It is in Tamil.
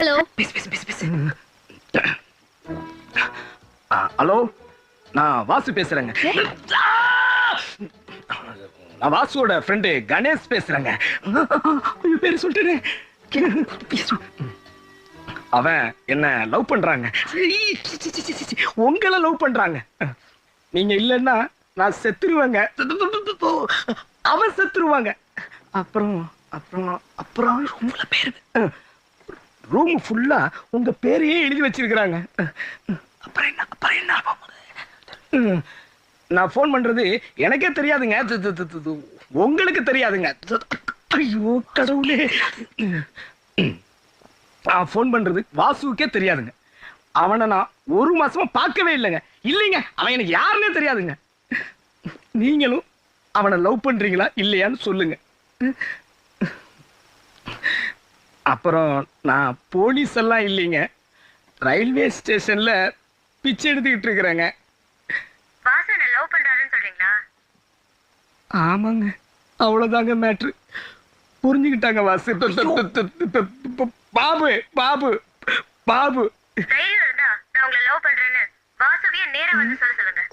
ஹலோ. பிஸ் பிஸ் பிஸ் பிஸ் ஹலோ? நான் வாசு பேசுறேங்க. நான் வாசுவோட ஃப்ரெண்டு கணேஷ் பேசுறேங்க. ஐயோ பேர் சொல்லிட்டேன். அவன் என்ன லவ் பண்றாங்க. உங்களை லவ் பண்றாங்க. நீங்க இல்லைன்னா நான் செத்துருவேங்க. அவன் செத்துருவாங்க. அப்புறம் அப்புறம் அப்புறம் ரொம்ப பேரு. ரூம் ஃபுல்லா உங்க பேரையே எழுதி வச்சிருக்கிறாங்க. அப்புறம் என்ன அப்புறம் என்ன? நான் ஃபோன் பண்றது எனக்கே தெரியாதுங்க. உங்களுக்கு தெரியாதுங்க. ஐயோ கடவுளே. நான் ஃபோன் பண்றது வாசுவுக்கே தெரியாதுங்க. அவனை நான் ஒரு மாசமா பார்க்கவே இல்லைங்க. இல்லைங்க அவன் எனக்கு யாருன்னே தெரியாதுங்க. நீங்களும் அவனை லவ் பண்றீங்களா இல்லையான்னு சொல்லுங்க. அப்புறம் நான் போலீஸ் எல்லாம் இல்லைங்க. ரயில்வே ஸ்டேஷன்ல பிச்சை எடுத்துக்கிட்டு இருக்கிறேங்க. வாசு என்ன லவ் பண்றாருன்னு சொல்றீங்களா? ஆமாங்க. அவ்வளவுதாங்க மேட்ரு புரிஞ்சுக்கிட்டாங்க வாசு. பாபு பாபு பாபு. தைரியம் இருந்தா நான் உங்களை லவ் பண்றேன்னு வாசுவையே நேரா வந்து சொல்ல சொல்லுங்க.